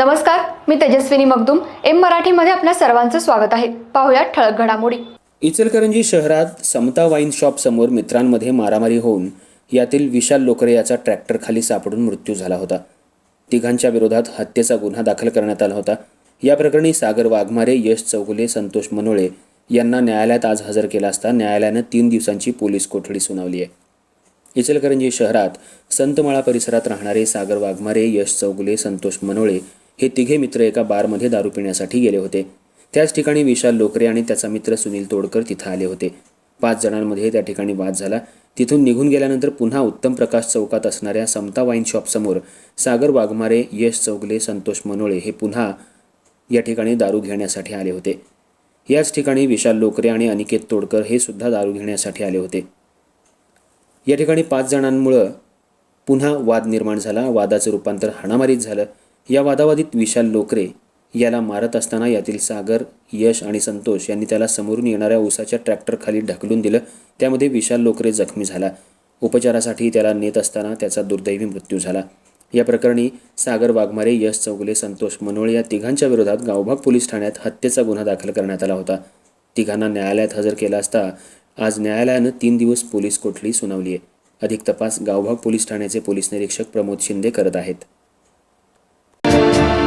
नमस्कार मी तेजस्विनी मगदुम. एम मराठीमध्ये आपल्या सर्वांचं स्वागत आहे. पाहुयात ठळक घडामोडी. इचलकरंजी शहरात समता वाईन शॉप समोर मित्रांमध्ये मारामारी होऊन यातील विशाल लोकरे याचा ट्रॅक्टर खाली सापडून मृत्यू झाला होता. तिघांच्या विरोधात हत्येचा गुन्हा दाखल करण्यात आला होता. या प्रकरणी सागर वाघमारे यश चौगुले संतोष मनोळे यांना न्यायालयात आज हजर केला असता न्यायालयानं तीन दिवसांची पोलीस कोठडी सुनावली आहे. इचलकरंजी शहरात संतमाळा परिसरात राहणारे सागर वाघमारे यश चौगुले संतोष मनोळे हे तिघे मित्र एका बारमध्ये दारू पिण्यासाठी गेले होते. त्याच ठिकाणी विशाल लोकरे आणि त्याचा मित्र सुनील तोडकर तिथं आले होते. पाच जणांमध्ये त्या ठिकाणी वाद झाला. तिथून निघून गेल्यानंतर पुन्हा उत्तम प्रकाश चौकात असणाऱ्या समता वाईन शॉपसमोर सागर वाघमारे यश चौगले संतोष मनोळे हे पुन्हा या ठिकाणी दारू घेण्यासाठी आले होते. याच ठिकाणी विशाल लोकरे आणि अनिकेत तोडकर हे सुद्धा दारू घेण्यासाठी आले होते. या ठिकाणी पाच जणांमुळं पुन्हा वाद निर्माण झाला. वादाचं रूपांतर हाणामारीत झालं. या वादावादीत विशाल लोकरे याला मारत असताना यातील सागर यश आणि संतोष यांनी त्याला समोरून येणाऱ्या उसाच्या ट्रॅक्टरखाली ढकलून दिलं. त्यामध्ये विशाल लोकरे जखमी झाला. उपचारासाठी त्याला नेत असताना त्याचा दुर्दैवी मृत्यू झाला. या प्रकरणी सागर वाघमारे यश चौगुले संतोष मनोळे या तिघांच्या विरोधात गावभाग पोलीस ठाण्यात हत्येचा गुन्हा दाखल करण्यात आला होता. तिघांना न्यायालयात हजर केला असता आज न्यायालयानं तीन दिवस पोलीस कोठडी सुनावली आहे. अधिक तपास गावभाग पोलीस ठाण्याचे पोलीस निरीक्षक प्रमोद शिंदे करत आहेत.